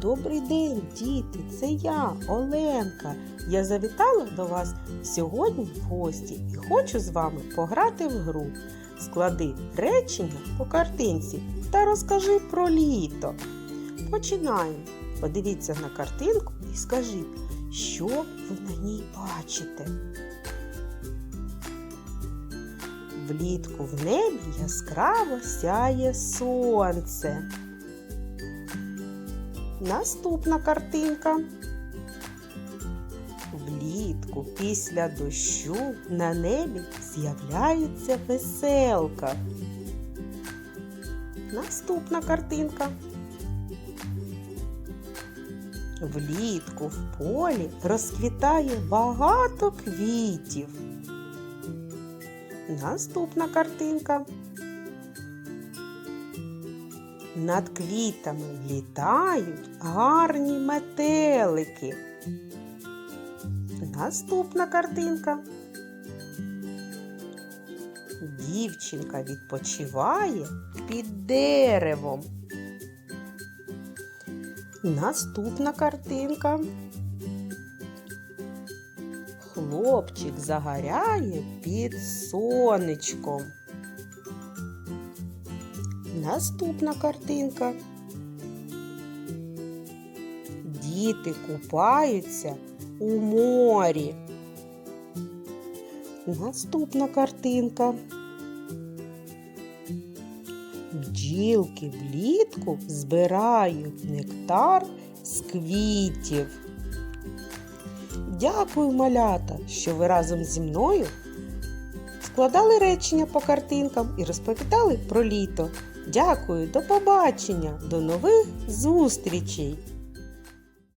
Добрий день, діти! Це я, Оленка. Я завітала до вас сьогодні в гості і хочу з вами пограти в гру. Склади речення по картинці та розкажи про літо. Починаємо. Подивіться на картинку і скажіть, що ви на ній бачите. Влітку в небі яскраво сяє сонце. Наступна картинка. Влітку після дощу на небі з'являється веселка. Наступна картинка. Влітку в полі розквітає багато квітів. Наступна картинка. Над квітами літають гарні метелики. Наступна картинка. Дівчинка відпочиває під деревом. Наступна картинка. Хлопчик загоряє під сонечком. Наступна картинка. Діти купаються у морі. Наступна картинка. Бджілки влітку збирають нектар з квітів. Дякую, малята, що ви разом зі мною складали речення по картинкам і розповідали про літо. Дякую, до побачення, до нових зустрічей!